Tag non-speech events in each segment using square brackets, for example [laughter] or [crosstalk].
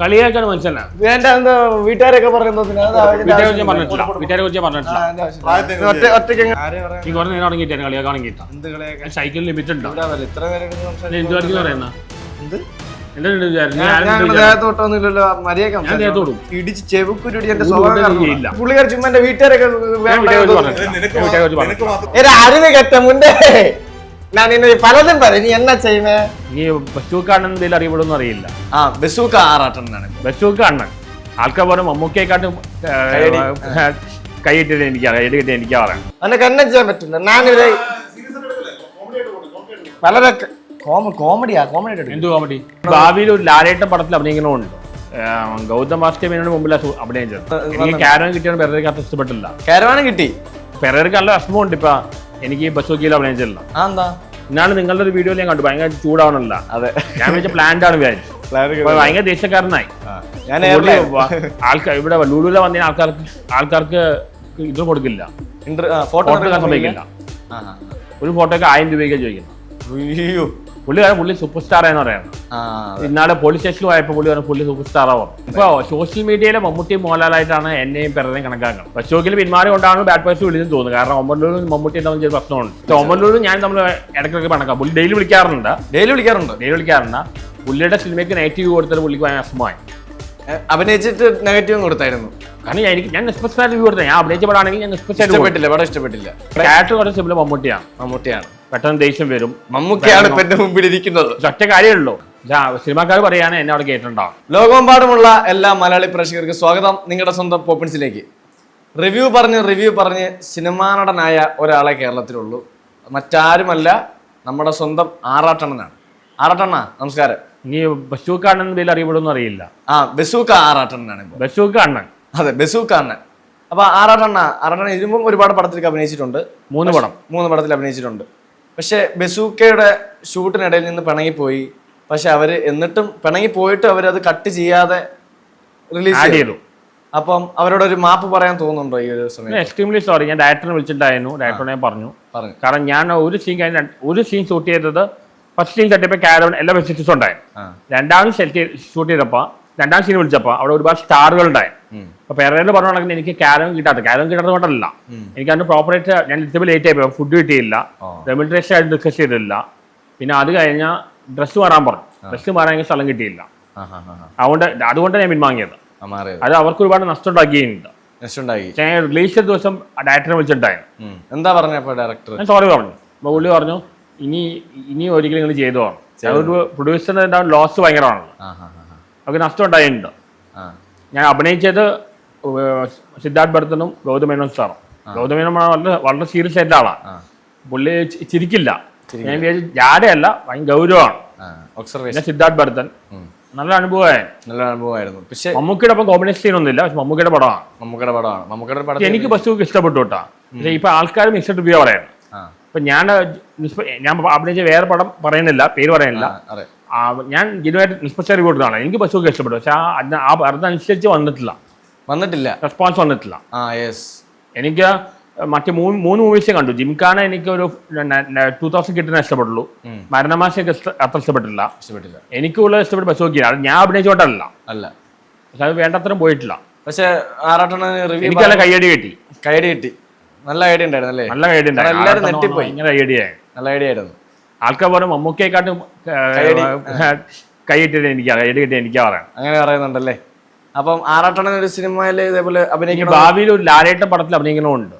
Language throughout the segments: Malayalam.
കളിയാക്കാൻ മനുഷ്യനാ. എന്തോ വീട്ടുകാരൊക്കെ വീട്ടുകാരെ കുറിച്ച് പറഞ്ഞിട്ടില്ല. വീട്ടുകാരെ കുറിച്ച് പറഞ്ഞിട്ടില്ല. കുറേ നേരം കളിയാക്കാൻ സൈക്കിൾ ലിമിറ്റ് ഉണ്ടോ? ഇത്ര പേരൊക്കെ നീ എന്ത് വരയ്ക്കുന്ന പറയുന്ന. ഇടിച്ച് ചെവുക്കുരുടി എന്റെ സ്വഭാവം. പുള്ളിക്കാർ ചുമ്മാ എന്റെ വീട്ടുകാരൊക്കെ. അറിവ് കെട്ട മുണ്ടേ. ഞാൻ നിന്നെ പലതും പറയും. നീ എന്നാ ചെയ്യുന്നേ? നീ ബസ്സൂക്കാണെന്ന് എന്തെങ്കിലും അറിയപ്പെടുമെന്ന് അറിയില്ല. ആ ബസൂക്ക ആറാട്ടെന്നാണ് ബസൂക്ക അണ്ണൻ ആൾക്കാർ പറഞ്ഞു മമ്മൂക്കയെക്കാട്ടും കൈയടി. കൈയിട്ടിട്ട് എനിക്ക് കൈയിട്ടിട്ട് എനിക്ക് പറയാം അന്നൊക്കെ എന്നെ ചെയ്യാൻ പറ്റില്ല ഞാനിവരെ വളരെ കോമഡിയാ കോമഡി എടുക്കും എന്ത് കോമഡി? ഭാവിയിൽ ഒരു ലാലേട്ട പടത്തിൽ അഭിനയിക്കണമുണ്ട് ഗൗതം മാസ്റ്റർ മുമ്പിൽ അഭിനയിച്ചത്. എനിക്ക് കാരവൻ കിട്ടിയാണ് പെരേർക്ക് അത്ര ഇഷ്ടപ്പെട്ടില്ല. കാരവാനും കിട്ടി. പെരേർക്ക് നല്ല വിഷമമുണ്ട് ഇപ്പൊ. എനിക്ക് ബസ്സൂക്കിയിൽ അഭിനയിച്ചില്ല പ്ലാൻ എന്താ? ഇന്നാണ് നിങ്ങളുടെ ഒരു വീഡിയോ ഞാൻ കണ്ടു ഭയങ്കര ചൂടാവണല്ല. അതെ. ഞാൻ വെച്ച പ്ലാന്റ് ആണ് വിചാരിച്ചു. [laughs] ഭയങ്കര ദേഷ്യക്കാരനായി. ഞാൻ ആൾക്കാർ ഇവിടെ ലൂലൂല വന്ന ആൾക്കാർക്ക് ആൾക്കാർക്ക് ഇത് കൊടുക്കില്ല. ഫോട്ടോ എടുക്കാൻ സമ്മതിക്കില്ല. ഒരു ഫോട്ടോക്ക് ആയിരം രൂപയ്ക്ക് ചോദിക്കുന്നത് അയ്യോ പുള്ളി സൂപ്പർ സ്റ്റാർ എന്ന് പറയുന്നത്. ഇന്നാളെ പോലീസ് സ്റ്റേഷനിൽ പോയപ്പോൾ പുള്ളി പറഞ്ഞു പുള്ളി സൂപ്പർ സ്റ്റാർ ആവും ഇപ്പൊ സോഷ്യൽ മീഡിയയിലെ മമ്മൂട്ടിയും മോഹൻലാലായിട്ടാണ് എന്നെയും പിറന്നെയും കണക്കാക്കുന്നത്. ബസ്സോക്കിൽ പിന്മാറി കൊണ്ടാണ് ബാഡ് പേഴ്സ് വിളിച്ചെന്ന് തോന്നുന്നത് കാരണം ഒമ്പലൂരും മമ്മൂട്ടി തമ്മിൽ ചെറിയ പ്രശ്നമുണ്ട്. ഒമ്പലൂരും ഞാൻ നമ്മൾ ഇടയ്ക്കൊക്കെ പണക്കാം പുള്ളി ഡെയിലി വിളിക്കാറുണ്ട്. ഡെയിലി വിളിക്കാറുണ്ട്. ഡെയിലി വിളിക്കാറുണ്ട്. പുള്ളിയുടെ സിനിമയ്ക്ക് നെഗറ്റീവ് കൊടുത്തത് പുള്ളിക്ക് ഭയങ്കര ഏ, അഭിനയിച്ചിട്ട് നെഗറ്റീവ് കൊടുത്തായിരുന്നു. കാരണം എനിക്ക് ഞാൻ നിഷ്പക്ഷമായിട്ട് വ്യൂ കൊടുത്തത്. ഞാൻ അഭിനയിച്ച പടമാണെങ്കിൽ ഞാൻ സ്പെഷ്യൽ റിവ്യൂ ഇഷ്ടപ്പെട്ടില്ല പടം ഇഷ്ടപ്പെട്ടില്ല. ക്യാരക്ടർ കുറച്ച് സിമ്പിൾ മമ്മൂട്ടിയാണ്. മമ്മൂട്ടിയാണ്. പെട്ടെന്ന് ദേഷ്യം വരും. മമ്മൂക്കയാണ് ഇപ്പൊ എന്റെ മുമ്പിൽ ഇരിക്കുന്നത് ഒറ്റ കാര്യമുള്ളൂ. സിനിമാക്കാർ പറയാണ് എന്നെ അവിടെ കേട്ടിട്ടുണ്ടാവും ലോകമെമ്പാടുമുള്ള എല്ലാ മലയാളി പ്രേക്ഷകർക്ക് സ്വാഗതം നിങ്ങളുടെ സ്വന്തം പോപ്പിൻസിലേക്ക്. റിവ്യൂ പറഞ്ഞ് റിവ്യൂ പറഞ്ഞ് സിനിമാ നടനായ ഒരാളെ കേരളത്തിലുള്ളൂ. മറ്റാരുമല്ല നമ്മുടെ സ്വന്തം ആറാട്ടണ്ണനാണ്. ആറാട്ടണ്ണ നമസ്കാരം. ഇനി ബസൂക്ക അണ്ണൻ പേര് അറിയപ്പെടുമെന്ന് അറിയില്ല. ആ ബസൂക്ക ആറാട്ടണ്ണനാണ് ബസൂക്ക അണ്ണൻ. അതെ ബസൂക്ക അണ്ണൻ. അപ്പൊ ആറാട്ടണ്ണ ആറാട്ടണ്ണ ഇതിനും ഒരുപാട് പടത്തിലേക്ക് അഭിനയിച്ചിട്ടുണ്ട്. മൂന്ന് പടം. മൂന്ന് പടത്തിൽ അഭിനയിച്ചിട്ടുണ്ട്. പക്ഷെ ബസൂക്കയുടെ ഷൂട്ടിനിടയിൽ നിന്ന് പിണങ്ങിപ്പോയി. പക്ഷെ അവർ എന്നിട്ടും പിണങ്ങി പോയിട്ട് അവരത് കട്ട് ചെയ്യാതെ റിലീസ് ചെയ്തു. അപ്പം അവരോട് ഒരു മാപ്പ് പറയാൻ തോന്നുന്നുണ്ടോ ഈ ഒരു സമയം എക്സ്ട്രീംലി സോറി ഞാൻ ഡയറക്ടറിനെ വിളിച്ചിട്ടുണ്ടായിരുന്നു. ഡയറക്ടറിനെ പറഞ്ഞു. പറഞ്ഞു. കാരണം ഞാൻ ഒരു സീൻ കഴിഞ്ഞ ഒരു സീൻ ഷൂട്ട് ചെയ്തത് ഫസ്റ്റ് സീൻ തട്ടിയപ്പോൾ കാരവൺ എല്ലാ ഫെസിലിറ്റീസും ഉണ്ടായിരുന്നു. രണ്ടാമത് ഷൂട്ട് ചെയ്തപ്പോൾ രണ്ടാം സീൻ വിളിച്ചപ്പോൾ അവിടെ ഒരുപാട് സ്റ്റാറുകൾ ഉണ്ടായി. അപ്പൊ പേരയിൽ പറഞ്ഞ കണക്കിന് എനിക്ക് കാരം കിട്ടാത്ത കാരം കിട്ടാത്തത് കൊണ്ടല്ല. എനിക്ക് അതിന് പ്രോപ്പറായിട്ട് ഞാൻ ഇത്തിരി ലേറ്റ് ആയി ഫുഡ് കിട്ടിയില്ല. റെമിഡ്രേഷൻ ആയിട്ട് ഡിസ്കസ് ചെയ്തില്ല പിന്നെ അത് കഴിഞ്ഞാൽ ഡ്രസ്സ് മാറാൻ പറഞ്ഞു. ഡ്രസ്സ് മാറാൻ സ്ഥലം കിട്ടിയില്ല. അതുകൊണ്ട് അതുകൊണ്ട് ഞാൻ പിൻവാങ്ങിയത്. അത് അവർക്ക് ഒരുപാട് നഷ്ടം ഉണ്ടാക്കിയിട്ടുണ്ട്. ഞാൻ റിലീസ് ചെയ്ത ദിവസം ഡയറക്ടറെ വിളിച്ചിട്ടുണ്ടായിരുന്നു. എന്താ പറഞ്ഞപ്പോ ഡയറക്ടർ ഞാൻ സോറി പറഞ്ഞു. പുള്ളി പറഞ്ഞു ഇനി ഇനി ഒരിക്കലും നിങ്ങൾ ചെയ്തു പോകണം പ്രൊഡ്യൂസറിന്റെ ലോസ് ഭയങ്കരമാണല്ലോ. അവർക്ക് നഷ്ടം ഉണ്ടായിട്ടുണ്ട്. ഞാൻ അഭിനയിച്ചത് സിദ്ധാർത്ഥ് ഭരതനും ഗൗതമേനോൻ സാറും. ഗൗതമേനോൻ വളരെ വളരെ സീരിയസ് ആയിട്ടുള്ള ആളാണ് പുള്ളി ചിരിക്കില്ല. ഞാൻ വിചാരിച്ചു ജാടയല്ല ഭയങ്കര ഗൗരവമാണ്. പിന്നെ സിദ്ധാർത്ഥ് ഭരതൻ. നല്ല അനുഭവമായി നല്ല അനുഭവമായിരുന്നു. പക്ഷേ മമ്മൂക്കിയുടെ ഒപ്പം കോമ്പിനേഷൻ സീനൊന്നുമില്ല പക്ഷെ മമ്മൂക്കിയുടെ പടമാണ്. മമ്മൂക്കിയുടെ പടമാണ്. മമ്മൂക്കിയുടെ പടം എനിക്ക് ബസ്സുക്ക് ഇഷ്ടപ്പെട്ടു കേട്ടാ പക്ഷേ ഇപ്പൊ ആൾക്കാർ മിക്സഡ് റിവ്യൂ പറയാണ് ഇപ്പൊ ഞാൻ ഞാൻ അഭിനയിച്ച വേറെ പടം പറയുന്നില്ല പേര് പറയുന്നില്ല. ഞാൻ ജനുവായിട്ട് നിഷ്പക്ഷ റിവ്യൂ കൊടുത്തതാണ് എനിക്ക് പശുവൊക്കെ ഇഷ്ടപ്പെട്ടു. പക്ഷെ ആ അത് ആ അതനുസരിച്ച് വന്നിട്ടില്ല. വന്നിട്ടില്ല. റെസ്പോൺസ് വന്നിട്ടില്ല. ആ യെസ് എനിക്ക് മറ്റു മൂന്ന് മൂന്ന് മൂവീസ് കണ്ടു. ജിംഖാന എനിക്ക് ഒരു ടൂ തൗസൻഡ് കിട്ടുന്ന ഇഷ്ടപ്പെട്ടുള്ളൂ. മരണമാശ മരണമാശയൊക്കെ അത്ര ഇഷ്ടപ്പെട്ടില്ല. ഇഷ്ടപ്പെട്ടില്ല. എനിക്കുള്ള ഇഷ്ടപ്പെട്ട ബസ്സോക്കിയാണ് അത് ഞാൻ അഭിനയിച്ചോട്ടല്ല അല്ല. പക്ഷെ അത് വേണ്ടത്രയും പോയിട്ടില്ല. പക്ഷെ ആറാട്ടണ്ണ റിവ്യൂ എനിക്ക് നല്ല കൈയടി കിട്ടി. കൈയടി കിട്ടി. നല്ല ഐഡിയ ഉണ്ടായിരുന്നു അല്ലേ? നല്ല ഐഡിയ ഉണ്ടായിരുന്നു. എല്ലാവരും ഐഡിയ നല്ല ഐഡിയ ആയിരുന്നു ആൾക്കാർ പറയും മമ്മൂക്കയെക്കാട്ടും. കൈയിട്ടിട്ട് എനിക്ക് കയ്യടി കിട്ടിയ എനിക്കാ പറയാം. അങ്ങനെ പറയുന്നുണ്ടല്ലേ? അപ്പം ആറാട്ടണൻ ഒരു സിനിമയിൽ ഇതേപോലെ അഭിനയിക്കണം? ഭാവിയിൽ ഒരു ലാലേട്ടൻ പടത്തിൽ അഭിനയിക്കണമുണ്ട്.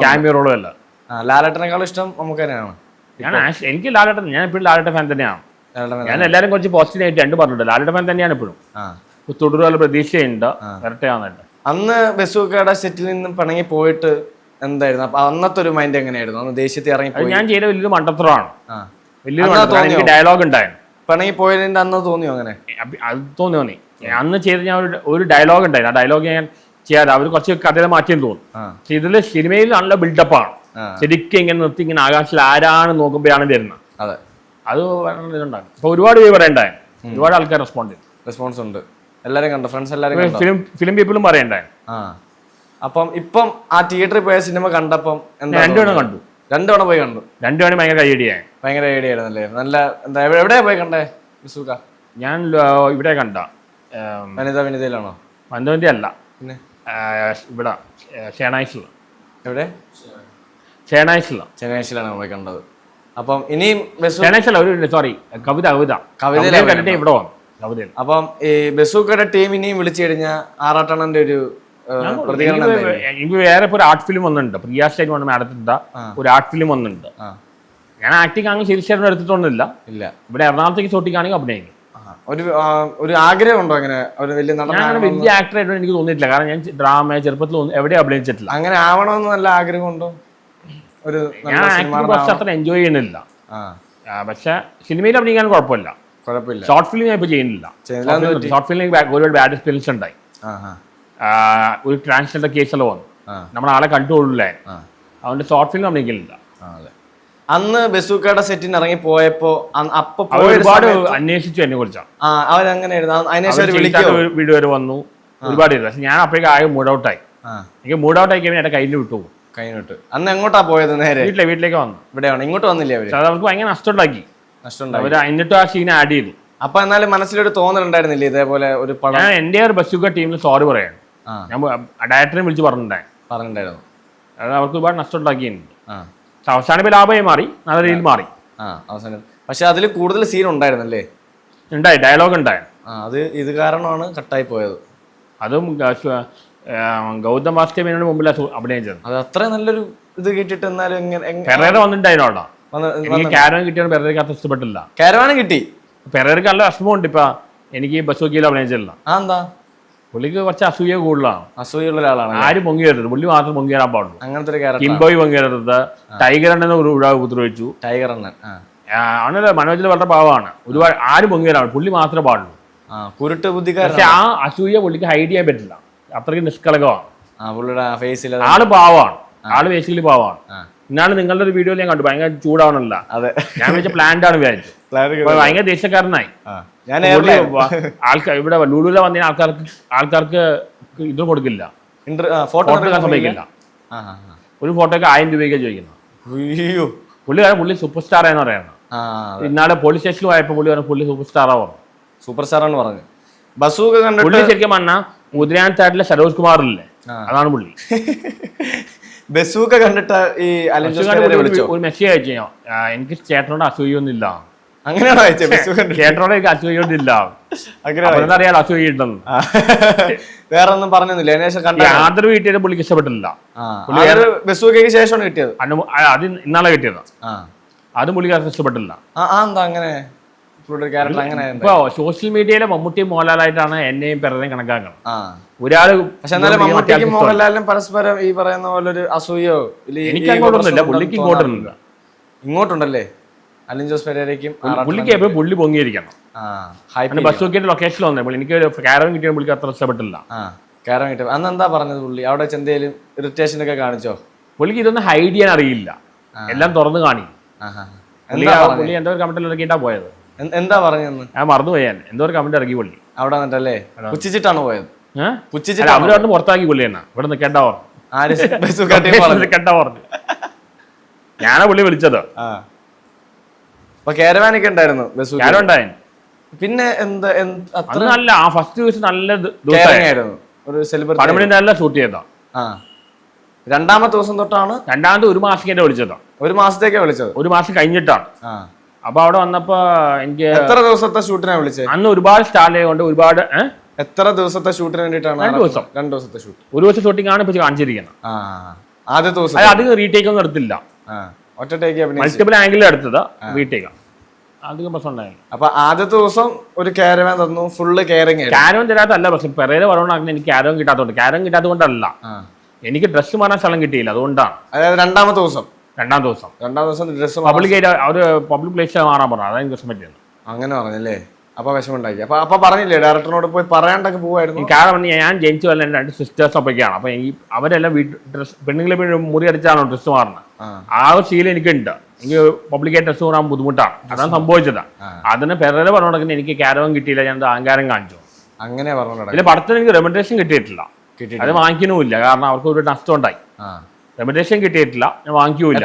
ക്യാമ്പിയോ റോളും അല്ല. ലാലേട്ടനെക്കാളും ഇഷ്ടം നമുക്ക് തന്നെയാണ്. ഞാൻ എനിക്ക് ലാലേട്ടൻ ഞാൻ ഇപ്പോഴും ലാലേട്ടൻ ഫാൻ തന്നെയാണ്. ഞാൻ എല്ലാവരും കുറച്ച് പോസിറ്റീവ് ആയിട്ട് രണ്ട് പറഞ്ഞിട്ടുണ്ട്. ലാലേട്ട ഫാൻ തന്നെയാണ് ഇപ്പോഴും. ആ. പ്രതീക്ഷയുണ്ട്. പ്രതീക്ഷയുണ്ട് വരട്ടെയാന്നിട്ട് അന്ന് ബസൂക്കയുടെ സെറ്റിൽ നിന്ന് പിണങ്ങി പോയിട്ട് എന്തായിരുന്നു? അപ്പൊ അന്നത്തെ ഒരു മൈൻഡ് എങ്ങനെയായിരുന്നു? അന്ന് ദേഷ്യത്തിൽ ഇറങ്ങി അത് ഞാൻ ചെയ്ത വലിയൊരു മണ്ടത്തരമാണ്. ആ. വലിയൊരു അന്നാ മണ്ടത്തരം എനിക്ക് തോന്നിയോ? ഡയലോഗ് ഉണ്ടായിരുന്നു. പിണങ്ങി പോയതിന്റെ അന്ന് തോന്നിയോ അങ്ങനെ? അപ്പ- അത് തോന്നി തോന്നി അന്ന് ചെയ്ത ഞാൻ ഒരു ഒരു ഡയലോഗ് ഉണ്ടായിരുന്നു. ആ ഡയലോഗ് ഞാൻ ചെയ്യാതെ അവർ കുറച്ച് കഥയിൽ മാറ്റിയെന്ന് തോന്നുന്നു. ആ. പക്ഷെ ഇതിൽ സിനിമയിൽ നല്ല ബിൽഡപ്പാണ് ആ. ശരിക്കും ഇങ്ങനെ നിർത്തി ഇങ്ങനെ ആകാശത്തിൽ ആരാണ് നോക്കുമ്പോഴാണ് വരുന്നത്. അതെ. അത് വളരെ ഇതുണ്ടാകും അപ്പൊ ഒരുപാട് പേര് പറയണ്ടായിരുന്നു. ഒരുപാട് ആൾക്കാർ റെസ്പോണ്ട് ചെയ്തു. റെസ്പോൺസ് ഉണ്ട്. എല്ലാരും കണ്ടോ? ഫ്രണ്ട്സ് എല്ലാരും കണ്ടോ? ഫിലിം ഫിലിം പീപ്പിളും പറയണ്ടായിരുന്നു. ആ. അപ്പം ഇപ്പം ആ തിയേറ്ററിൽ പോയ സിനിമ കണ്ടപ്പം എന്താ ഞാൻ രണ്ടു കണ്ടു. രണ്ടു പോയി കണ്ടു? രണ്ടു തവണ ഭയങ്കര കൈയടിയായി ഭയങ്കര ഐഡിയ ആയിരുന്നല്ലേ നല്ല എന്താ എവിടെ- എവിടെയാ പോയി കണ്ടേ മിസുക ഞാൻ ഇവിടെ കണ്ട. വനിത വനിതയിലാണോ? മന്ദവന്റെ അല്ല. പിന്നെ? ആ, ഇവിടെ ഷേണായിസിൽ എവിടെ? ഷേണായിസിൽ ചെന്നൈശിലാണ് പോയി കണ്ടത്. അപ്പം ഇനിയും ബസു ഷേണായിസല്ല ഒരു സോറി കവിത കവിത. കവിതയിലാ കവിത കണ്ടിട്ട് ഇവിടെ വന്നു. കവിതയിൽ. അപ്പം ഈ ബസൂക്കയുടെ ടീം ഇനിയും വിളിച്ചു കഴിഞ്ഞാൽ ആറാട്ടണ്ണന്റെ ഒരു പ്രതികരണം എനിക്ക്? വേറെ ഇപ്പൊ ഒരു ആർട്ട് ഫിലിം വന്നിട്ടുണ്ട് പ്രിയ സ്റ്റൈൻ വന്ന മാഡത്തിന്റെ ഒരു ആർട്ട് ഫിലിം വന്നിട്ടുണ്ട് ഞാൻ ആക്ടിങ് അങ്ങനെ ശരിശേഷം എടുത്തിട്ടൊന്നുമില്ല ഇല്ല. ഇവിടെ എറണാകുളത്തേക്ക് ചോട്ടിക്കാണെങ്കിൽ അഭിനയിക്കും. ഒരു ഒരു ആഗ്രഹം ഉണ്ടോ അങ്ങനെ? ഒരു വലിയ നടൻ വലിയ ആക്ടർ ആയിട്ട് എനിക്ക് തോന്നിയിട്ടില്ല. കാരണം ഞാൻ ഡ്രാമ ചെറുപ്പത്തിൽ എവിടെ അഭിനയിച്ചിട്ടില്ല. അങ്ങനെ ആവണമെന്ന് നല്ല ആഗ്രഹം ഉണ്ടോ ഒരു ഞാൻ അത്ര എൻജോയ് ആ, പക്ഷെ സിനിമയിൽ അഭിനയിക്കാൻ കുഴപ്പമില്ല. ഷോർട്ട് ഫിലിം ഞാൻ ഇപ്പൊ ചെയ്യുന്നില്ല? ഷോർട്ട് ഫിലിം ഒരുപാട് ബാഡ് എക്സ്പീരിയൻസ് ഉണ്ടായി. ഒരു ട്രാൻസ്ജെൻഡർ കേസെല്ലാം വന്നു നമ്മൾ ആളെ കണ്ടുകൊള്ളില്ലേ അതുകൊണ്ട് ഷോർട്ട് ഫിലിം അഭിനയിക്കുന്നില്ല ആ, അന്ന് ബസൂക്കയുടെ സെറ്റിന് ഇറങ്ങി പോയപ്പോ അപ്പൊ ഒരുപാട് അന്വേഷിച്ചു എന്നെ കുറിച്ചാണ്. ആ അവരങ്ങനെയായിരുന്നു. ആ, അതിനുശേഷം അവർ വിളിക്കോ? വീട് വരെ വന്നു. ഒരുപാട് പക്ഷെ ഞാൻ അപ്പോഴേക്കും ആകെ മൂഡ് ഔട്ടായി എനിക്ക് മൂഡ് ഔട്ട് ആയി കഴിഞ്ഞാൽ എന്റെ കയ്യിൽ വിട്ടു പോകും. കഴിഞ്ഞിട്ട് അന്ന് എങ്ങോട്ടാ പോയത് നേരെ? വീട്ടിലെ വീട്ടിലേക്ക് വന്നു. ഇവിടെയാണ്. ഇങ്ങോട്ട് വന്നില്ലേ അവർ? അവർക്ക് ഭയങ്കര നഷ്ടം ഉണ്ടാക്കി നഷ്ടമുണ്ടായി അവർ എന്നിട്ട് ആ സീൻ ആഡ് ചെയ്തു. അപ്പൊ എന്നാലും മനസ്സിലൊരു തോന്നലുണ്ടായിരുന്നില്ലേ ഇതേപോലെ ഒരു പടം? എന്റെ ഒരു ബസൂക്ക ടീമിൽ സോറി പറയാണ് ഞാൻ ഡയറക്ടറെ വിളിച്ച് പറഞ്ഞിട്ടുണ്ടായി. പറഞ്ഞിട്ടുണ്ടായിരുന്നു. അത് അവർക്ക് ഒരുപാട് നഷ്ടം ഉണ്ടാക്കിയിട്ടുണ്ട് അവസാനം ഇപ്പോൾ ലാഭമായി മാറി നല്ല രീതിയിൽ മാറി. അവസാനം. പക്ഷെ അതിൽ കൂടുതൽ സീൻ ഉണ്ടായിരുന്നല്ലേ? ഉണ്ടായി ഡയലോഗ് ഉണ്ടായി. അത് ഇത് കാരണമാണ് കട്ടായി പോയത്. അതും ഗൗതം വാസ്തവിനോട് മുമ്പിലാണ് അഭിനയിച്ചത്. അത് അത്ര നല്ലൊരു ഇത് കിട്ടിയിട്ട് എന്നാലും പെരേര വന്നിട്ടുണ്ടായിരുന്നു അവിടെ. എനിക്ക് കിട്ടിയാണ് പെരേരക്ക് അത്ര ഇഷ്ടപ്പെട്ടില്ല. കാരവാണ് കിട്ടി. പെരേരക്ക് നല്ല വിഷമമുണ്ട് ഇപ്പൊ. എനിക്ക് ബസ് നോക്കിയില്ല അഭിനയിച്ചില്ല ആ എന്താ? പുള്ളിക്ക് കുറച്ച് അസൂയ കൂടുതലാണ്. അസൂയുള്ള ഒരാളാണ് ആരും പൊങ്ങി വരരുത് പുള്ളി മാത്രം പൊങ്ങി വരാൻ പാടുള്ളൂ. അങ്ങനത്തെ ഒരു ക്യാരക്ടർ കിംബോയ് പൊങ്ങി വരരുത് ടൈഗർ എണ്ണ ഒരു ഉഴാവ് ഉപദ്രവിച്ചു. ടൈഗർ അണ്ണൻ ആണല്ലോ മനോജിൽ വളരെ പാവമാണ്. ഒരുപാട് ആരും പൊങ്ങി വരാൻ പുള്ളി മാത്രമേ പാടുള്ളൂ. കുരുട്ട് ബുദ്ധിക്കാരൻ പക്ഷെ ആ അസൂയ പുള്ളിക്ക് ഹൈഡ് ചെയ്യാൻ പറ്റില്ല. അത്രയ്ക്ക് നിഷ്കളങ്കമാണ്. പുള്ളിയുടെ ഫേസിൽ ആൾ പാവമാണ്. ആൾ ബേസിക്കലി പാവമാണ്. ആ. ഇന്നാണ് നിങ്ങളുടെ ഒരു വീഡിയോയിൽ ഞാൻ കണ്ടു. ഭയങ്കര ചൂടാവണല്ല. അതെ. ഞാൻ വെച്ച പ്ലാന്റ് ആണ് വിചാരിച്ചു. ഭയങ്കര ദേശക്കാരനായി ഞാൻ ആൾക്കാർ ഇവിടെ ലൂലൂല വന്ന ആൾക്കാർക്ക് ആൾക്കാർക്ക് ഇത് കൊടുക്കില്ല. ഫോട്ടോ എടുക്കാൻ സമ്മതിക്കില്ല ഒരു ഫോട്ടോക്ക് ആയിരം രൂപയ്ക്ക് ചോദിക്കുന്നത് അയ്യോ. പുള്ളി കാരണം പുള്ളി സൂപ്പർ സ്റ്റാർ എന്ന് പറയുന്നത് ഇന്നാളെ പോലീസ് സ്റ്റേഷനിൽ പോയപ്പോൾ പുള്ളി പറഞ്ഞു പുള്ളി സൂപ്പർ സ്റ്റാർ പറഞ്ഞു സൂപ്പർ സ്റ്റാർ പറഞ്ഞു. ബസ്സൊക്കെ കണ്ടിട്ട് പുള്ളി ശരിക്കും പറഞ്ഞാൽ ഉദയാനത്താട്ടിലെ സരോജ് കുമാറില്ലേ? ഇല്ലേ അതാണ് പുള്ളി. [laughs] ബസൂക്ക കണ്ടിട്ട് ഈ ഒരു മെസ്സേജ് അയച്ചു എനിക്ക് ചേട്ടനോട് അസൂയൊന്നുമില്ല. അങ്ങനെയാണോ [laughs] അയച്ചത് അങ്ങനെയാണോ? അപ്പൊ അറിയാലോ അസൂയ വേറെ ഒന്നും പറഞ്ഞൊന്നുമില്ല. അതിനുശേഷം കണ്ട യാതൊരു വീട്ടിലും പുള്ളിക്ക് ഇഷ്ടപ്പെട്ടില്ല ബസൂക്കയ്ക്ക് ശേഷമാണ് കിട്ടിയത്. അത് ഇന്നാളെ കിട്ടിയത്. അതും പുള്ളിക്ക് ഇഷ്ടപ്പെട്ടില്ല. അങ്ങനെ? ഉണ്ട്. സോഷ്യൽ മീഡിയയിലെ മമ്മൂട്ടി മോഹൻലാലായിട്ടാണ് എന്നെയും പിറന്നെയും കണക്കാക്കണം ഒരാൾ പക്ഷെ എന്നാലും മമ്മൂട്ടിക്കും മോഹൻലാലിനും പരസ്പരം ഈ പറയുന്ന പോലെ ഒരു അസൂയോ എനിക്ക് അങ്ങോട്ടൊന്നുമില്ല പുള്ളിക്ക്. ഇങ്ങോട്ടൊന്നുമില്ല. ഇങ്ങോട്ടുണ്ടല്ലേ? അലിൻ ജോസ് പെരേരയ്ക്കും പുള്ളിക്ക് എപ്പോഴും പുള്ളി പൊങ്ങിയിരിക്കണം. അങ്ങനെ ബസ് നോക്കിയിട്ട് ലൊക്കേഷനിൽ പുള്ളി. എനിക്ക് കാരം കിട്ടിയ പുള്ളിക്ക് അത്ര ഇഷ്ടപ്പെട്ടില്ല. കയറാൻ കിട്ടും അന്ന് എന്താ പറഞ്ഞത് പുള്ളി? അവിടെ ചെന്തേലും ഇറിറ്റേഷൻ ഒക്കെ കാണിച്ചോ? പുള്ളിക്ക് ഇതൊന്നും ഹൈഡ് ചെയ്യാൻ അറിയില്ല. എല്ലാം തുറന്നു കാണി. പുള്ളി എന്താ ഒരു കമന്റിൽ ഇറക്കിയിട്ടാ പോയത്. എന്താ പറഞ്ഞെന്ന് ഞാൻ മറന്നുപോയി ഞാൻ. എന്തോ ഒരു കമന്റ് ഇറക്കി പുള്ളി. അവിടെ വന്നിട്ടല്ലേ? പുച്ഛിച്ചിട്ടാണ് പോയത്? പുച്ഛിച്ചിട്ട് അവരവിടെ പുറത്താക്കി പുള്ളി എന്നാ. ഇവിടെ നിൽക്കേണ്ട പറഞ്ഞു. [laughs] [laughs] ഞാനാ പുള്ളി വിളിച്ചത്. അപ്പൊ കേരവാനൊക്കെ ഉണ്ടായിരുന്നു ബസൂക്ക. പിന്നെ എന്താ എന്ത് അത്ര അത് നല്ല ആ ഫസ്റ്റ് ദിവസം നല്ല caring ആയിരുന്നു ഒരു സെലിബ്രിറ്റി പടമണി നല്ല ഷൂട്ട് ചെയ്താ ആ. രണ്ടാമത്തെ ദിവസം തൊട്ടാണ് രണ്ടാമത് ഒരു മാസം എന്നെ വിളിച്ചതാ. ഒരു മാസത്തേക്കാ വിളിച്ചത്. ഒരു മാസം കഴിഞ്ഞിട്ടാണ്. ആ. അപ്പൊ അവിടെ വന്നപ്പോ എനിക്ക് എത്ര ദിവസത്തെ ഷൂട്ടിനാ വിളിച്ചത് അന്ന് ഒരുപാട് സ്റ്റാൾ കൊണ്ട് ഒരുപാട് ഏഹ് എത്ര ദിവസത്തെ ഷൂട്ടിന് വേണ്ടിയിട്ടാണ് രണ്ട് ദിവസം. രണ്ട് ദിവസത്തെ ഷൂട്ട് ഒരു ദിവസം ഷൂട്ടിംഗ് ആണ് ഇപ്പൊ കാണിച്ചിരിക്കുന്നത്. ആ ആദ്യത്തെ ദിവസം. അത് അധികം റീടേക്ക് ഒന്നും എടുത്തില്ല. ആ. ഒറ്റ ടേക്ക് അഭിനയിച്ചു. മൾട്ടിപ്പിൾ ആംഗിളിൽ എടുത്തത് റീടേക്ക് അധികം പ്രശ്നം ഉണ്ടായില്ല. അപ്പൊ ആദ്യത്തെ ദിവസം ഒരു കാരവാൻ തന്നു ഫുള്ള് കെയറിങ് ആയിരുന്നു. കാരവൻ തരാത്തല്ല പക്ഷെ പെരേര എനിക്ക് കാരവൻ കിട്ടാത്തതുകൊണ്ട്. കാരവൻ കിട്ടാത്തതുകൊണ്ടല്ല എനിക്ക് ഡ്രസ്സ് മാറാൻ സ്ഥലം കിട്ടിയില്ല അതുകൊണ്ടാണ്. അതായത് രണ്ടാമത്തെ ദിവസം. രണ്ടാം ദിവസം. രണ്ടാം ദിവസം ഡ്രസ്സ് പബ്ലിക് പബ്ലിക് പ്ലേസ് മാറാൻ പറഞ്ഞു. അതാണ് എനിക്ക് പ്രശ്നം പറ്റിയത്. അങ്ങനെ പറഞ്ഞല്ലേ? അപ്പൊ വിഷമുണ്ടാക്കി അപ്പൊ അപ്പൊ പറഞ്ഞില്ലേ ഡയറക്ടറിനോട് പോയി പറയാണ്ടൊക്കെ പോവായിരുന്നു? കാരണം ഞാൻ ജനിച്ചു വല്ല എന്റെ രണ്ട് സിസ്റ്റേഴ്സ് ഒക്കെയാണ് അപ്പൊ ഈ അവരെല്ലാം വീട്ടിൽ ഡ്രസ് പെണ്ണുങ്ങളെ വീട് മുറി അടിച്ചാണോ ഡ്രസ്സ് മാറുന്നത് ആ. ഒരു ശീലം എനിക്കുണ്ട്. എനിക്ക് പബ്ലിക്കായിട്ട് ഡ്രസ്സ് മാറാൻ ബുദ്ധിമുട്ടാണ്. അതാണ് സംഭവിച്ചത്. അതിന് പെരേര പറഞ്ഞു എനിക്ക് കാരവം കിട്ടിയില്ല ഞാൻ അഹങ്കാരം കാണിച്ചു. അങ്ങനെ പറഞ്ഞു ഇതിൽ പടത്തിന് എനിക്ക് റെമൻഡേഷൻ കിട്ടിയിട്ടില്ല. അത് വാങ്ങിക്കണമില്ല കാരണം അവർക്ക് ഒരു നഷ്ടം ഉണ്ടായി. റെമഡേഷൻ കിട്ടിയിട്ടില്ല ഞാൻ വാങ്ങിക്കൂല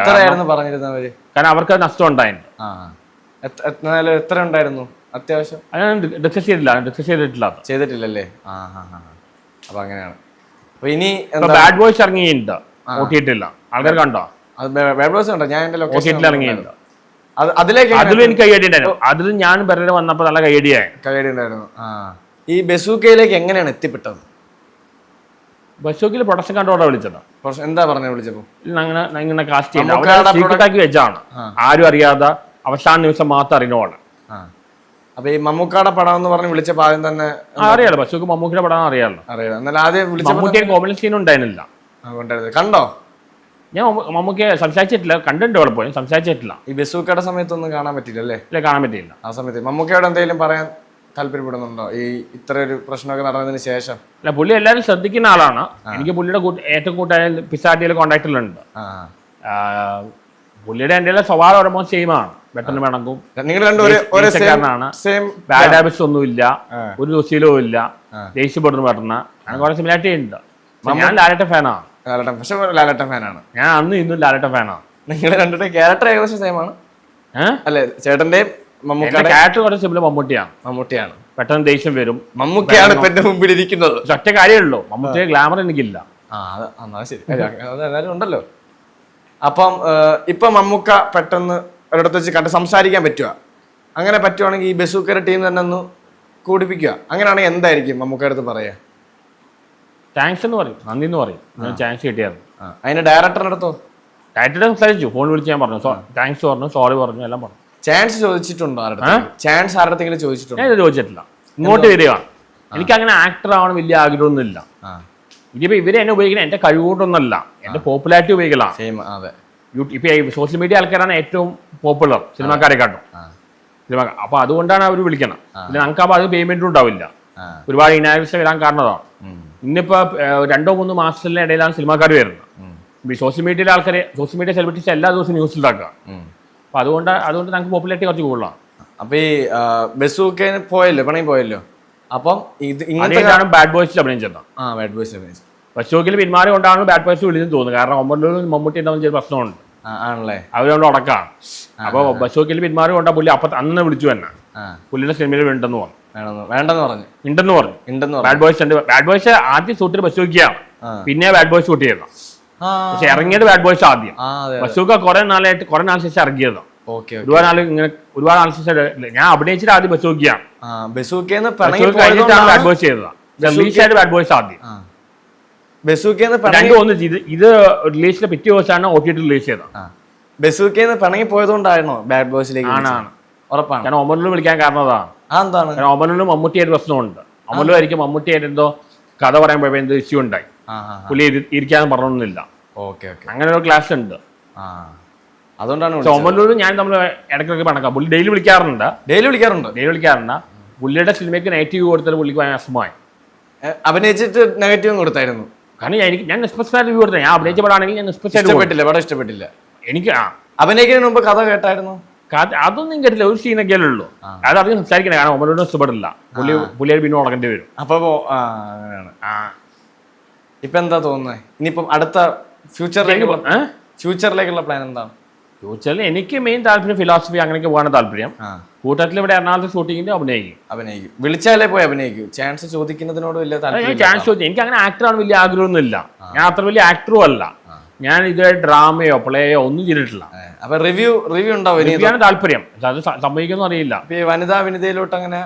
കാരണം അവർക്ക് നഷ്ടം ഉണ്ടായിരുന്നു എത്ര ഉണ്ടായിരുന്നു? അത്യാവശ്യം. അത് ഞാൻ ഡിസ്കസ് ചെയ്തില്ല ഡിസ്കസ് ചെയ്തിട്ടില്ല ചെയ്തിട്ടില്ലല്ലേ? ആ ഹാ ഹാ അപ്പൊ അങ്ങനെയാണ്. അപ്പൊ ഇനി ബാഡ് ബോയ്സ് ഇറങ്ങിയിട്ടുണ്ട്. ഓട്ടിയിട്ടില്ല ആൾക്കാർ കണ്ടോ? ബാഡ് ബോയ്സ് കണ്ടോ? ഞാൻ എന്റെ ലൊക്കേഷൻ ഇറങ്ങിയിട്ടുണ്ട് അതിലേക്ക് അതിലും എനിക്ക് കൈയടി ഉണ്ടായിരുന്നു. അതിലും ഞാൻ പറഞ്ഞു വന്നപ്പോൾ നല്ല കൈയടിയായി കൈയടി ഉണ്ടായിരുന്നു. ആ. ഈ ബസൂക്കയിലേക്ക് എങ്ങനെയാണ് എത്തിപ്പെട്ടത്? ബസ്സോക്കിൽ പ്രൊഡക്ഷൻ കണ്ടോടെ വിളിച്ചത്. എന്താ പറഞ്ഞത് വിളിച്ചപ്പോ? അങ്ങനെ ഇങ്ങനെ കാസ്റ്റ് അവരെ വെച്ചാണ്. ആരും അറിയാതെ അവസാന നിമിഷം മാത്രം അറിയണോളെ ആ. അപ്പൊ ഈ മമ്മൂക്കാടെ പടം എന്ന് പറഞ്ഞ് വിളിച്ച ഭാഗം തന്നെ അറിയാലോ പശുക്ക് മമ്മൂക്കിയുടെ പടം അറിയാലോ. അറിയാം എന്നാലും ആദ്യം വിളിച്ച കോമഡി സീൻ ഉണ്ടായിരുന്നില്ല. കണ്ടോ? ഞാൻ മമ്മൂക്കെ സംസാരിച്ചിട്ടില്ല. കണ്ടിട്ടുണ്ട് അവിടെ പോയി. സംസാരിച്ചിട്ടില്ല. ഈ ബസൂക്കയുടെ സമയത്തൊന്നും കാണാൻ പറ്റില്ല അല്ലേ? ഇല്ല കാണാൻ പറ്റിയില്ല. ആ സമയത്ത് മമ്മൂക്കയോട് എന്തെങ്കിലും പറയാൻ താല്പര്യപ്പെടുന്നുണ്ടോ? ഈ ഇത്ര ഒരു പ്രശ്നമൊക്കെ നടന്നതിന് ശേഷം. അല്ല പുള്ളി എല്ലാവരും ശ്രദ്ധിക്കുന്ന ആളാണ്. എനിക്ക് പുള്ളിയുടെ കൂട്ട് ഏറ്റവും കൂട്ടായ പിസാട്ടിയിൽ കോണ്ടാക്റ്റിലുണ്ട് ആ പുള്ളിയുടെ എന്റെ സ്വഭാവം ഓൾമോസ്റ്റ് സെയിം ആണ് പെട്ടെന്ന് വേണമെങ്കിൽ നിങ്ങൾ രണ്ടും ഒരേ ഒരേ സെയിം ബാഡ് ഹാബിറ്റ്സ് ഒന്നുമില്ല ഒരു ദുശീലവും ഇല്ല ദേഷ്യപ്പെടുന്നു പെട്ടെന്ന് അങ്ങനെ കുറെ സിമിലാരിറ്റി ഉണ്ട് ഞാൻ ലാലട്ട ഫാനാണ് ലാലട്ടൻ പക്ഷെ ലാലട്ടൻ ഫാനാണ് ഞാൻ അന്ന് ഇന്നും ലാലട്ട ഫാനാണ് നിങ്ങൾ രണ്ടുടെ ക്യാരക്ടർ ഏകദേശം സെയിം ആണ് അല്ലെ ചേട്ടന്റെയും മമ്മൂക്കയുടെ ക്യാരക്ടർ കുറച്ച് സിമിലർ മമ്മൂട്ടിയാണ് മമ്മൂട്ടിയാണ് പെട്ടെന്ന് ദേഷ്യം വരും മമ്മൂക്കയാണ് ഇപ്പൊ എന്റെ മുമ്പിൽ ഇരിക്കുന്നത് ഒറ്റ കാര്യമുള്ളൂ മമ്മൂട്ടിയെ ഗ്ലാമർ എനിക്കില്ല ആ അന്നാ ശരി ഉണ്ടല്ലോ അപ്പം ഇപ്പം മമ്മൂക്ക പെട്ടെന്ന് ഒരിടത്ത് വെച്ച് കണ്ട് സംസാരിക്കാൻ പറ്റുക അങ്ങനെ പറ്റുവാണെങ്കിൽ ഈ ബസൂക്കര ടീം തന്നെ ഒന്ന് കൂടിപ്പിക്കുക അങ്ങനെയാണെങ്കിൽ എന്തായിരിക്കും മമ്മൂക്ക അടുത്ത് പറയാ? താങ്ക്സ് എന്ന് പറയും. നന്ദി എന്ന് പറയും ചാൻസ് കിട്ടിയായിരുന്നു. അതിന് ഡയറക്ടറിന്റെ അടുത്തോ? ഡയറക്ടറെ സംസാരിച്ചു. ഫോൺ വിളിച്ച് ഞാൻ പറഞ്ഞു. താങ്ക്സ് പറഞ്ഞു സോറി പറഞ്ഞു എല്ലാം പറഞ്ഞു. ചാൻസ് ചോദിച്ചിട്ടുണ്ടോ ചാൻസ് ആരുടെ ചോദിച്ചിട്ടുണ്ടോ? ഞാൻ ചോദിച്ചിട്ടില്ല. ഇങ്ങോട്ട് വരികയാണ് എനിക്ക് അങ്ങനെ ആക്ടർ ആവണം വലിയ ആഗ്രഹമൊന്നുമില്ല. ഇതിപ്പോ ഇവരെ എന്നെ ഉപയോഗിക്കുന്ന എന്റെ കഴിവുകൊണ്ടൊന്നല്ല എന്റെ പോപ്പുലാരിറ്റി ഉപയോഗിക്കലാണ്. സെയിം അതെ. യൂട്യൂബ് ഇപ്പൊ സോഷ്യൽ മീഡിയ ആൾക്കാരാണ് ഏറ്റവും പോപ്പുലർ സിനിമാക്കാരെക്കാട്ടും കാട്ടും. സിനിമ അപ്പൊ അതുകൊണ്ടാണ് അവർ വിളിക്കണം പിന്നെ നമുക്ക് അപ്പൊ അത് പേയ്മെന്റും ഉണ്ടാവില്ല. ഒരുപാട് ഇനാവശ്യ വരാൻ കാരണതാണ് ഇന്നിപ്പോ രണ്ടോ മൂന്നോ മാസത്തിന്റെ ഇടയിലാണ് സിനിമാക്കാർ വരുന്നത്. സോഷ്യൽ മീഡിയയിലെ ആൾക്കാരെ സോഷ്യൽ മീഡിയ സെലിബ്രിറ്റീസ് എല്ലാ ദിവസവും ന്യൂസിൽ ഇതാക്കുക ഉം. അപ്പൊ അതുകൊണ്ട് അതുകൊണ്ട് നമുക്ക് പോപ്പുലാരിറ്റി കുറച്ച് കൂടുതലാണ്. അപ്പൊ ഈ ബസ്സൊക്കെ പോയല്ലോ പണി പോയല്ലോ? അപ്പം ഇത് ഇങ്ങനത്തെ ബാഡ് ബോയ്സ് അഭിനയിച്ചത് ആ ബാഡ് ബോയ്സ് പശുവക്കിൽ പിന്മാറി കൊണ്ടാണ് ബാഡ് ബോയ്സ് വിളിച്ചെന്ന് തോന്നുന്നത് കാരണം ഒമ്പതിലും മമ്മൂട്ടി എന്താ ചെറിയ പ്രശ്നമുണ്ട്. ആണല്ലേ? അവരോട് ഉടക്കാണ് അപ്പൊ ബശോക്കിൽ പിന്മാറി കൊണ്ട പുള്ളി അപ്പൊ അന്ന് വിളിച്ചു തന്നെ. പുള്ളിയുടെ സിനിമയിൽ വേണ്ടെന്ന് പറഞ്ഞു. വേണ്ടെന്ന് പറഞ്ഞു. ഉണ്ടെന്ന് പറഞ്ഞു. ഉണ്ടെന്ന് ബാഡ് ബോയ്സ് ഉണ്ട് ബാഡ് ബോയ്സ് ആദ്യം ഷൂട്ടിൽ ബശോക്കിയാണ് പിന്നെ ബാഡ് ബോയ്സ് ഷൂട്ട് ചെയ്തത് ആ. പക്ഷെ ഇറങ്ങിയത് ബാഡ് ബോയ്സ് ആദ്യം. ബശോക്ക കുറെ നാളായിട്ട് കുറെ നാൾ ശേഷം ഇറങ്ങിയത് ഓക്കെ ഓക്കെ. ഒരുപാട് നാൾ ഇങ്ങനെ ഒരുപാട് നാൾ ശേഷം ഞാൻ അഭിനയിച്ചിട്ട് ആദ്യം പിണങ്ങി ബശോക്ക് കഴിഞ്ഞിട്ടാണ് ബാഡ് ബോയ്സ് ചെയ്തതാണ്. ബാഡ് ബോയ്സ് ആദ്യം. ബസൂക്കേന്ന് പിണങ്ങി രണ്ടും ഒന്ന് ഇത് ഇത് റിലീസിന്റെ പിറ്റേ ദിവസമാണ് ഒ ടി ടി റിലീസ് ചെയ്തത്. ബസൂക്കേന്ന് പിണങ്ങി പോയതുകൊണ്ടായിരുന്നോ ബാഡ് ബോയ്സിലേക്ക് ആണ്, ആണ്. ഉറപ്പാണ്. ഞാൻ ഒമറിലും വിളിക്കാൻ കാരണം അതാണ് ആ എന്താണ്? കാരണം ഒമറിലും മമ്മൂട്ടിയായിട്ട് പ്രശ്നമുണ്ട്. ഒമറിലും ആയിരിക്കും മമ്മൂട്ടിയായിട്ട് എന്തോ കഥ പറയാൻ പോയപ്പോൾ എന്തോ ഇഷ്യൂ ഉണ്ടായി. പുലി ഇരിക്കാൻ പറഞ്ഞൊന്നുമില്ല. Okay okay. അങ്ങനെ ഒരു ക്ലാസ് ഉണ്ട്. അതുകൊണ്ടാണ് പക്ഷെ ഞാൻ നമ്മൾ ഇടയ്ക്കൊക്കെ പണക്കാം. പുള്ളി ഡെയിലി വിളിക്കാറുണ്ട്. ഡെയിലി വിളിക്കാറുണ്ട്. ഡെയിലി വിളിക്കാറുണ്ട് പുള്ളിയുടെ സിനിമയ്ക്ക് നെഗറ്റീവ് കൊടുത്താൽ പുള്ളിക്ക് ഭയങ്കര അഭിനയിച്ചിട്ട് നെഗറ്റീവ് കൊടുത്തായിരുന്നു. കാരണം ഞാൻ- എനിക്ക് ഞാൻ കൊടുത്തത് അഭിനയിച്ച പടമാണെങ്കിൽ ഞാൻ നിഷ്പക്ഷ ഇഷ്ടപ്പെട്ടില്ല പടം ഇഷ്ടപ്പെട്ടില്ല. എനിക്ക് ആ. അഭിനയിക്കുന്നതിന് മുമ്പ് കഥ കേട്ടായിരുന്നു? അതൊന്നും കേട്ടില്ല. ഒരു സീനൊക്കെ ഉള്ളൂ. അത് അധികം സംസാരിക്കണേ കാരണം ഒമരോടും ഇഷ്ടപ്പെടില്ല. പുള്ളി പുള്ളിയെ പിന്നെ ഉടക്കേണ്ടി വരും. അപ്പൊ പോ- ആ അങ്ങനെയാണ്. ഇപ്പൊ എന്താ തോന്നുന്നത് ഇനിയിപ്പം അടുത്ത ഫ്യൂച്ചറിലേക്ക് ഫ്യൂച്ചറിലേക്കുള്ള പ്ലാൻ എന്താണ്? ഫ്യൂച്ചറിൽ എനിക്ക് മെയിൻ താല്പര്യം ഫിലോസഫി അങ്ങനെയൊക്കെ പോകാൻ താല്പര്യം. കൂട്ടത്തിൽ ഇവിടെ എറണാകുളത്ത് ഷൂട്ടിങ്ങിന്റെ അഭിനയിക്കും. അഭിനയിക്കും. വിളിച്ചാലേ പോയി അഭിനയിക്കും. ചാൻസ് ചോദിക്കുന്നതിനോട് വലിയ താല്പര്യം ചാൻസ് ചോദിച്ചു എനിക്ക് അങ്ങനെ ആക്ടർ ആണ് വലിയ ആഗ്രഹമൊന്നുമില്ല. ഞാൻ അത്ര വലിയ ആക്ടറും അല്ല. ഞാൻ ഇതുവരെ ഡ്രാമയോ പ്ലേയോ ഒന്നും ചെയ്തിട്ടില്ല. അപ്പൊ റിവ്യൂ റിവ്യൂ ഉണ്ടാവും താല്പര്യം. അത് സംഭവിക്കുന്നു അറിയില്ല. വനിതാ വിനിതയിലോട്ട് അങ്ങനെ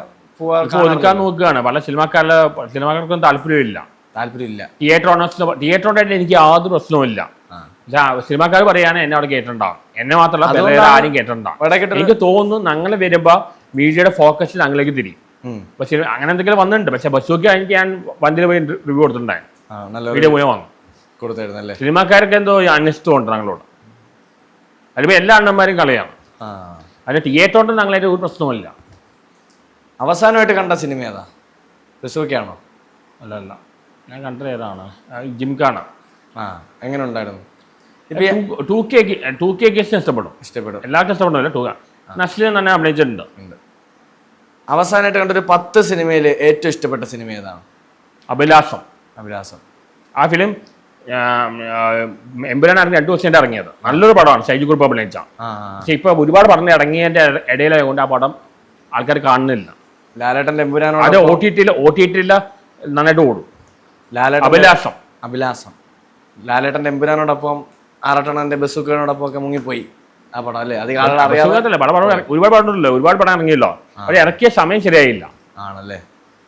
ചോദിക്കാൻ നോക്കുകയാണ്. പല സിനിമാക്കാരുടെ സിനിമാക്കാർക്കൊന്നും താല്പര്യമില്ല. താല്പര്യമില്ല. തിയേറ്റർ ഓണേഴ്സിന് തിയേറ്റർ ഓണായിട്ട് എനിക്ക് യാതൊരു പ്രശ്നവുമില്ല. സിനിമാക്കാർ പറയാണ് എന്നെ അവിടെ കേട്ടിട്ടുണ്ടാവും എന്നെ മാത്രമല്ല വേറെ ആരും കേട്ടിട്ടുണ്ടാവും എനിക്ക് തോന്നുന്നു ഞങ്ങൾ വരുമ്പോ മീഡിയയുടെ ഫോക്കസ് ഞങ്ങളിലേക്ക് തിരിയും. പക്ഷെ അങ്ങനെ എന്തെങ്കിലും വന്നിട്ടുണ്ട്. പക്ഷെ ബസ്സൊക്കെ എനിക്ക് ഞാൻ വണ്ടിയിൽ പോയി റിവ്യൂ കൊടുത്തിട്ടുണ്ടായി ആ നല്ലൊരു വീഡിയോ മുഴുവൻ വാങ്ങും. കൊടുത്തായിരുന്നല്ലേ? സിനിമാക്കാർക്ക് എന്തോ അന്വേഷിച്ചുണ്ട് ഞങ്ങളോട് അതിപ്പോ എല്ലാ അണ്ണന്മാരും കളിയാണ്. അതിന് തിയേറ്റർ കൊണ്ട് ഞങ്ങളായിട്ട് ഒരു പ്രശ്നമില്ല അവസാനമായിട്ട് കണ്ട സിനിമ ഏതാ? ബസ്സൊക്കെയാണോ അല്ല അല്ല ഞാൻ കണ്ടത് ഏതാണ്? ജിംഖാണ് ആ എങ്ങനെ ഉണ്ടായിരുന്നു? ടു കെ ടു കെ കേസിന് ഇഷ്ടപ്പെടും. ഇഷ്ടപ്പെടും. എല്ലാവർക്കും ഇഷ്ടപ്പെടും ടു നസ്ലിൻ തന്നെ അഭിനയിച്ചിട്ടുണ്ട്. അവസാനമായിട്ട് കണ്ടൊരു പത്ത് സിനിമയിൽ ഏറ്റവും ഇഷ്ടപ്പെട്ട സിനിമ ഏതാണ്? അഭിലാഷം. അഭിലാസം ആ ഫിലിം എമ്പുരാൻ ഇറങ്ങി രണ്ടു വർഷം ഇറങ്ങിയത്. നല്ലൊരു പടമാണ് ഷൈജു കുറിപ്പ് അഭിനയിച്ച. പക്ഷെ ഇപ്പൊ ഒരുപാട് പറഞ്ഞ് ഇറങ്ങിയതിന്റെ ഇടയിലായതുകൊണ്ട് ആ പടം ആൾക്കാർ കാണുന്നില്ല. ലാലേട്ടന്റെ അത് ഓ ഒ ടി ടിയിൽ ഒ ടി ടിയിൽ നന്നായിട്ട് ഓടും. ലാലേട്ടൻ അഭിലാഷം. അഭിലാഷം. ലാലേട്ടന്റെ എമ്പുരാനോടൊപ്പം ആറട്ടണന്റെ ബസ്സുക്കാനോടൊപ്പം ഒക്കെ മുങ്ങിപ്പോയി ആ പടം അല്ലേ? അധികം ആളുകൾ അറിയാതെ പടം പടം ഒരുപാട് പടം ഉണ്ടല്ലോ ഒരുപാട് പടം ഇറങ്ങിയല്ലോ. പക്ഷെ ഇറക്കിയ സമയം ശരിയായില്ല. ആണല്ലേ?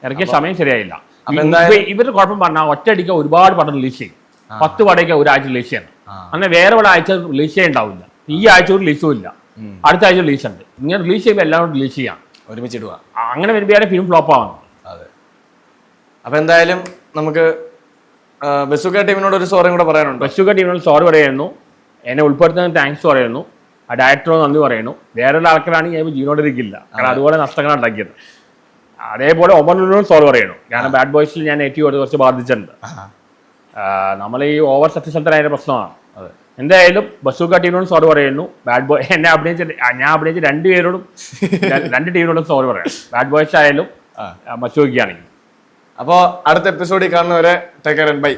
ഇറക്കിയ സമയം ശരിയായില്ല. അപ്പൊ ഈ- എന്തായാലും- ഇവ- ഇവരുടെ കുഴപ്പം പറഞ്ഞാൽ ഒറ്റയടിക്ക് ഒരുപാട് പടം റിലീസ് ചെയ്യും. പത്ത് പടയൊക്കെ ഒരാഴ്ച റിലീസ് ചെയ്യണം. ആ. അങ്ങനെ വേറെ ഒരു ആഴ്ച റിലീസ് ചെയ്യണ്ടാവില്ല. ഈ ആഴ്ച ഒരു റിലീസും ഇല്ല. ഉം. അടുത്ത ആഴ്ച റിലീസ് ഉണ്ട്. ഇങ്ങനെ റിലീസ് ചെയ്യുമ്പോൾ എല്ലാവരും റിലീസ് ചെയ്യാം. ഒരുമിച്ചിടുക. അങ്ങനെ വരുമ്പോഴാണ് ഫിലിം ഫ്ലോപ്പ് ആവുന്നത് അതെ. അപ്പൊ എന്തായാലും നമുക്ക് ബസ്സുക ടീമിനോട് ഒരു സോറിയും കൂടെ പറയാനുണ്ട്? ബസുക്ക ടീമിനോട് സോറി പറയുന്നു. എന്നെ ഉൾപ്പെടുത്തുന്നതിന് താങ്ക്സ് പറയുന്നു. ആ ഡയറക്ടറോ നന്ദി പറയുന്നു. വേറൊരു ആൾക്കാരാണെങ്കിൽ ഞാൻ ജീവനോട് ഇരിക്കില്ല. കാരണം അതുപോലെ നഷ്ടങ്ങളാണ് ഉണ്ടാക്കിയത്. അതേപോലെ ഒമറിനോട് സോറി പറയുന്നു. കാരണം ബാഡ് ബോയ്സിൽ ഞാൻ ഏറ്റവും കുറച്ച് ബാധിച്ചിട്ടുണ്ട്. നമ്മൾ ഈ ഓവർ സത്യസന്ധനായ പ്രശ്നമാണ്. എന്തായാലും ബസൂക്ക ടീമിനോട് സോറി പറയുന്നു. ബാഡ് ബോയ് എന്നെ അഭിനയിച്ച ഞാൻ അഭിനയിച്ച രണ്ട് പേരോടും [laughs] രണ്ട് ടീമിനോടും സോറി പറയാം. ബാഡ് ബോയ്സ് ആയാലും ആ. അപ്പോൾ അടുത്ത എപ്പിസോഡിൽ കാണുന്നവരെ ടേക്ക് കെയർ ആൻഡ് ബൈ